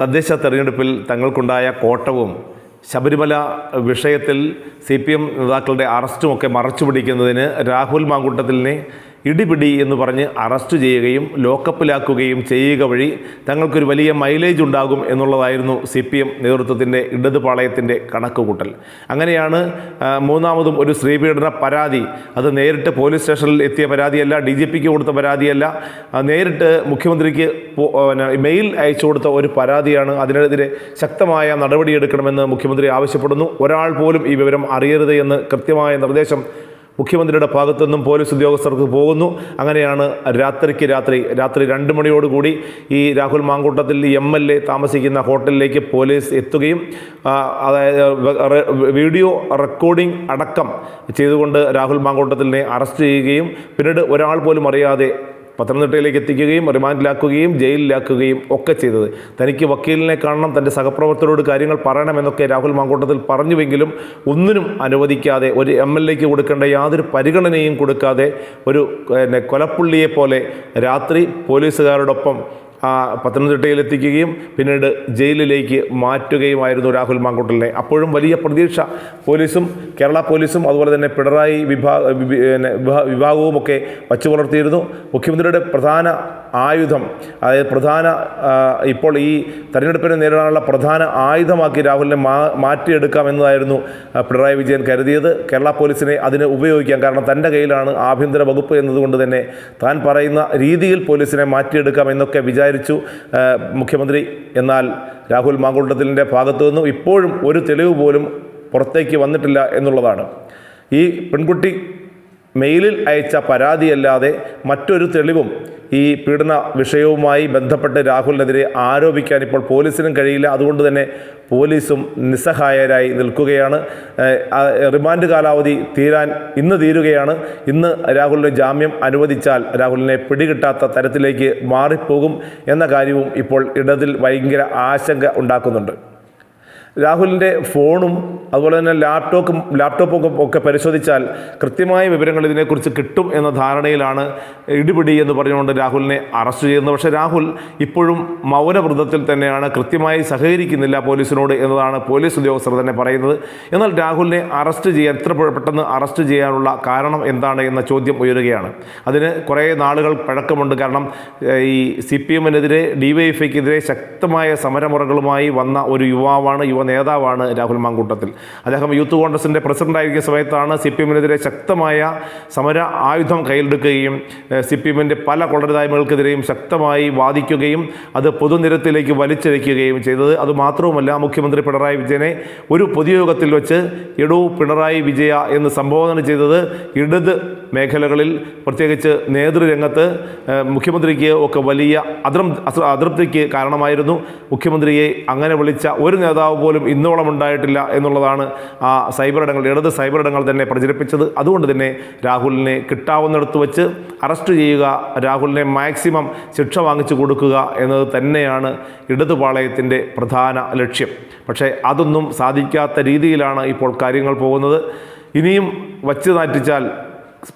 തദ്ദേശ തെരഞ്ഞെടുപ്പിൽ തങ്ങൾക്കുണ്ടായ കോട്ടവും ശബരിമല വിഷയത്തിൽ സി പി എം നേതാക്കളുടെ അറസ്റ്റുമൊക്കെ മറച്ചുപിടിക്കുന്നതിന് രാഹുൽ മാങ്കൂട്ടത്തിലിനെ ഇടിപിടി എന്ന് പറഞ്ഞ് അറസ്റ്റ് ചെയ്യുകയും ലോക്കപ്പിലാക്കുകയും ചെയ്യുക വഴി തങ്ങൾക്കൊരു വലിയ മൈലേജ് ഉണ്ടാകും എന്നുള്ളതായിരുന്നു സി പി എം നേതൃത്വത്തിന്റെ ഇടതുപാളയത്തിന്റെ കണക്കുകൂട്ടൽ. അങ്ങനെയാണ് മൂന്നാമതും ഒരു സ്ത്രീപീഡന പരാതി. അത് നേരിട്ട് പോലീസ് സ്റ്റേഷനിൽ എത്തിയ പരാതിയല്ല ഡി ജി പിക്ക് കൊടുത്ത പരാതിയല്ല. നേരിട്ട് മുഖ്യമന്ത്രിക്ക് മെയിൽ അയച്ചു കൊടുത്ത ഒരു പരാതിയാണ്. അതിനെതിരെ ശക്തമായ നടപടിയെടുക്കണമെന്ന് മുഖ്യമന്ത്രി ആവശ്യപ്പെടുന്നു. ഒരാൾ പോലും ഈ വിവരം അറിയരുത് എന്ന് കൃത്യമായ നിർദ്ദേശം മുഖ്യമന്ത്രിയുടെ ഭാഗത്തു നിന്നും പോലീസ് ഉദ്യോഗസ്ഥർക്ക് പോകുന്നു. അങ്ങനെയാണ് രാത്രിക്ക് രാത്രി രാത്രി രണ്ട് മണിയോടുകൂടി ഈ Rahul Mankoottathil M L A താമസിക്കുന്ന ഹോട്ടലിലേക്ക് പോലീസ് എത്തുകയും അതായത് വീഡിയോ റെക്കോർഡിംഗ് അടക്കം ചെയ്തുകൊണ്ട് രാഹുൽ മാങ്കൂട്ടത്തിലിനെ അറസ്റ്റ് ചെയ്യുകയും പിന്നീട് ഒരാൾ പോലും അറിയാതെ പത്തനംതിട്ടയിലേക്ക് എത്തിക്കുകയും റിമാൻഡിലാക്കുകയും ജയിലിലാക്കുകയും ഒക്കെ ചെയ്തത്. തനിക്ക് വക്കീലിനെ കാണണം തന്റെ സഹപ്രവർത്തകരോട് കാര്യങ്ങൾ പറയണമെന്നൊക്കെ രാഹുൽ മാങ്കോട്ടത്തിൽ പറഞ്ഞുവെങ്കിലും ഒന്നിനും അനുവദിക്കാതെ ഒരു എം എൽ എക്ക് കൊടുക്കേണ്ട യാതൊരു പരിഗണനയും കൊടുക്കാതെ ഒരു പിന്നെ കൊലപ്പുള്ളിയെ പോലെ രാത്രി പോലീസുകാരോടൊപ്പം എത്തിക്കുകയും പിന്നീട് ജയിലിലേക്ക് മാറ്റുകയുമായിരുന്നു രാഹുൽ മാങ്കൂട്ടലിനെ. അപ്പോഴും വലിയ പ്രതീക്ഷ പോലീസും കേരള പോലീസും അതുപോലെ തന്നെ പിണറായി വിഭാഗ വിഭ- വിഭാഗവും ഒക്കെ വച്ചു പുലർത്തിയിരുന്നു. മുഖ്യമന്ത്രിയുടെ പ്രധാന ആയുധം അതായത് പ്രധാന ഇപ്പോൾ ഈ തെരഞ്ഞെടുപ്പിനെ നേരിടാനുള്ള പ്രധാന ആയുധമാക്കി രാഹുലിനെ മാ മാറ്റിയെടുക്കാം എന്നതായിരുന്നു പിണറായി വിജയൻ കരുതിയത്. കേരള പോലീസിനെ അതിന് ഉപയോഗിക്കാം. കാരണം തന്റെ കയ്യിലാണ് ആഭ്യന്തര വകുപ്പ് എന്നതുകൊണ്ട് തന്നെ താൻ പറയുന്ന രീതിയിൽ പോലീസിനെ മാറ്റിയെടുക്കാം എന്നൊക്കെ വിചാരിച്ചു ആ, മുഖ്യമന്ത്രി എന്നാൽ രാഹുൽ മാങ്കുണ്ടത്തിലിന്റെ ഭാഗത്തു നിന്നും ഇപ്പോഴും ഒരു തെളിവ് പോലും പുറത്തേക്ക് വന്നിട്ടില്ല എന്നുള്ളതാണ്. ഈ പെൺകുട്ടി മെയിലിൽ അയച്ച പരാതിയല്ലാതെ മറ്റൊരു തെളിവും ഈ പീഡന വിഷയവുമായി ബന്ധപ്പെട്ട് രാഹുലിനെതിരെ ആരോപിക്കാൻ ഇപ്പോൾ പോലീസിനും കഴിയില്ല. അതുകൊണ്ട് തന്നെ പോലീസും നിസ്സഹായരായി നിൽക്കുകയാണ്. റിമാൻഡ് കാലാവധി തീരാൻ ഇന്ന് തീരുകയാണ്. ഇന്ന് രാഹുലിന് ജാമ്യം അനുവദിച്ചാൽ രാഹുലിനെ പിടികിട്ടാത്ത തരത്തിലേക്ക് മാറിപ്പോകും എന്ന കാര്യവും ഇപ്പോൾ ഇടതിൽ ഭയങ്കര ആശങ്ക ഉണ്ടാക്കുന്നുണ്ട്. രാഹുലിന്റെ ഫോണും അതുപോലെ തന്നെ ലാപ്ടോപ്പും ലാപ്ടോപ്പും ഒക്കെ പരിശോധിച്ചാൽ കൃത്യമായ വിവരങ്ങൾ ഇതിനെക്കുറിച്ച് കിട്ടും എന്ന ധാരണയിലാണ് ഇടിപിടി എന്ന് പറഞ്ഞുകൊണ്ട് രാഹുലിനെ അറസ്റ്റ് ചെയ്യുന്നത്. പക്ഷേ രാഹുൽ ഇപ്പോഴും മൗനവൃതത്തിൽ തന്നെയാണ് കൃത്യമായി സഹകരിക്കുന്നില്ല പോലീസിനോട് എന്നതാണ് പോലീസ് ഉദ്യോഗസ്ഥർ തന്നെ പറയുന്നത്. എന്നാൽ രാഹുലിനെ അറസ്റ്റ് ചെയ്യാൻ എത്ര പെട്ടെന്ന് അറസ്റ്റ് ചെയ്യാനുള്ള കാരണം എന്താണ് എന്ന ചോദ്യം ഉയരുകയാണ്. അതിന് കുറേ നാളുകൾ പഴക്കമുണ്ട്. കാരണം ഈ സി പി എമ്മിനെതിരെ ഡി വൈ എഫ് ശക്തമായ സമരമുറകളുമായി വന്ന ഒരു യുവാവാണ് യുവ നേതാവാണ് രാഹുൽ മാങ്കൂട്ടത്തിൽ. അദ്ദേഹം യൂത്ത് കോൺഗ്രസിന്റെ പ്രസിഡന്റായിരിക്കുന്ന സമയത്താണ് സി പി എമ്മിനെതിരെ ശക്തമായ സമര ആയുധം കയ്യിലെടുക്കുകയും സി പി എമ്മിന്റെ പല കൊള്ളരുതായ്മകൾക്കെതിരെയും ശക്തമായി വാദിക്കുകയും അത് പൊതുനിരത്തിലേക്ക് വലിച്ചിഴയ്ക്കുകയും ചെയ്തത്. അതുമാത്രവുമല്ല മുഖ്യമന്ത്രി പിണറായി വിജയനെ ഒരു പൊതുയോഗത്തിൽ വെച്ച് എടൂ പിണറായി വിജയ എന്ന് സംബോധന ചെയ്തത് ഇടത് മേഖലകളിൽ പ്രത്യേകിച്ച് നേതൃരംഗത്ത് മുഖ്യമന്ത്രിക്ക് ഒക്കെ വലിയ അതൃം അതൃപ്തിക്ക് കാരണമായിരുന്നു. മുഖ്യമന്ത്രിയെ അങ്ങനെ വിളിച്ച ഒരു നേതാവ് പോലും ഇന്നോളം ഉണ്ടായിട്ടില്ല എന്നുള്ളതാണ് ആ സൈബർ ഇടങ്ങൾ ഇടത് സൈബർ ഇടങ്ങൾ തന്നെ പ്രചരിപ്പിച്ചത്. അതുകൊണ്ട് തന്നെ രാഹുലിനെ കിട്ടാവുന്നിടത്ത് വെച്ച് അറസ്റ്റ് ചെയ്യുക രാഹുലിനെ മാക്സിമം ശിക്ഷ വാങ്ങിച്ചു കൊടുക്കുക എന്നത് തന്നെയാണ് ഇടതുപാളയത്തിന്റെ പ്രധാന ലക്ഷ്യം. പക്ഷേ അതൊന്നും സാധിക്കാത്ത രീതിയിലാണ് ഇപ്പോൾ കാര്യങ്ങൾ പോകുന്നത്. ഇനിയും വച്ച് നാറ്റിച്ചാൽ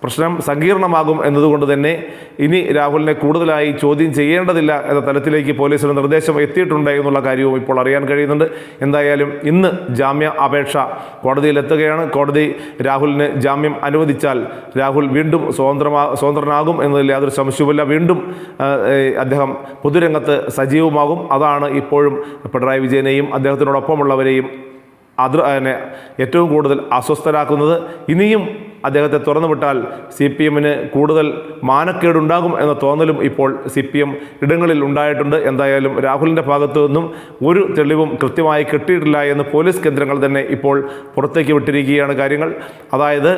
പ്രശ്നം സങ്കീർണമാകും എന്നതുകൊണ്ട് തന്നെ ഇനി രാഹുലിനെ കൂടുതലായി ചോദ്യം ചെയ്യേണ്ടതില്ല എന്ന തലത്തിലേക്ക് പോലീസിന് നിർദ്ദേശം എത്തിയിട്ടുണ്ട് എന്നുള്ള കാര്യവും ഇപ്പോൾ അറിയാൻ കഴിയുന്നുണ്ട്. എന്തായാലും ഇന്ന് ജാമ്യ അപേക്ഷ കോടതിയിലെത്തുകയാണ്. കോടതി രാഹുലിന് ജാമ്യം അനുവദിച്ചാൽ രാഹുൽ വീണ്ടും സ്വതന്ത്രമാ സ്വതന്ത്രനാകും എന്നതിൽ യാതൊരു സംശയവുമില്ല. വീണ്ടും അദ്ദേഹം പൊതുരംഗത്ത് സജീവമാകും. അതാണ് ഇപ്പോഴും പിണറായി വിജയനെയും അദ്ദേഹത്തിനോടൊപ്പമുള്ളവരെയും അത് അതിനെ ഏറ്റവും കൂടുതൽ അസ്വസ്ഥരാക്കുന്നത്. ഇനിയും അദ്ദേഹത്തെ തുറന്നുവിട്ടാൽ സി പി എമ്മിന് കൂടുതൽ മാനക്കേടുണ്ടാകും എന്ന തോന്നലും ഇപ്പോൾ സി പി എം ഇടങ്ങളിൽ ഉണ്ടായിട്ടുണ്ട്. എന്തായാലും രാഹുലിന്റെ ഭാഗത്തു നിന്നും ഒരു തെളിവും കൃത്യമായി കിട്ടിയിട്ടില്ല എന്ന് പോലീസ് കേന്ദ്രങ്ങൾ തന്നെ ഇപ്പോൾ പുറത്തേക്ക് വിട്ടിരിക്കുകയാണ് കാര്യങ്ങൾ. അതായത്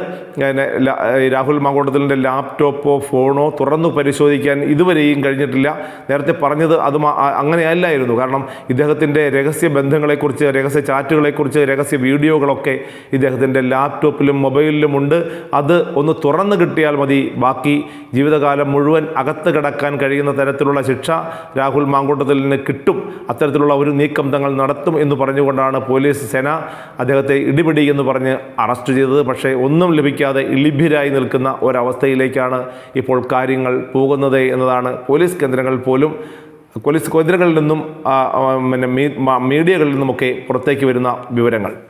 രാഹുൽ മാങ്കോട്ടത്തിലിന്റെ ലാപ്ടോപ്പോ ഫോണോ തുറന്നു പരിശോധിക്കാൻ ഇതുവരെയും കഴിഞ്ഞിട്ടില്ല. നേരത്തെ പറഞ്ഞത് അത് അങ്ങനെയല്ലായിരുന്നു. കാരണം ഇദ്ദേഹത്തിന്റെ രഹസ്യ ബന്ധങ്ങളെക്കുറിച്ച് രഹസ്യ ചാറ്റുകളെക്കുറിച്ച് രഹസ്യ വീഡിയോകളൊക്കെ ഇദ്ദേഹത്തിന്റെ ലാപ്ടോപ്പിലും മൊബൈലിലും ഉണ്ട്. അത് ഒന്ന് തുറന്നു കിട്ടിയാൽ മതി. ബാക്കി ജീവിതകാലം മുഴുവൻ അകത്ത് കിടക്കാൻ കഴിയുന്ന തരത്തിലുള്ള ശിക്ഷ രാഹുൽ മാങ്കൂട്ടത്തിൽ നിന്ന് കിട്ടും. അത്തരത്തിലുള്ള ഒരു നീക്കം തങ്ങൾ നടത്തും എന്ന് പറഞ്ഞുകൊണ്ടാണ് പോലീസ് സേന അദ്ദേഹത്തെ ഇടിപിടി എന്ന് പറഞ്ഞ് അറസ്റ്റ് ചെയ്തത്. പക്ഷേ ഒന്നും ലഭിക്കാതെ ഇളിഭ്യരായി നിൽക്കുന്ന ഒരവസ്ഥയിലേക്കാണ് ഇപ്പോൾ കാര്യങ്ങൾ പോകുന്നത് എന്നതാണ് പോലീസ് കേന്ദ്രങ്ങൾ പോലും പോലീസ് കേന്ദ്രങ്ങളിൽ നിന്നും പിന്നെ മീഡിയകളിൽ നിന്നുമൊക്കെ പുറത്തേക്ക് വരുന്ന വിവരങ്ങൾ.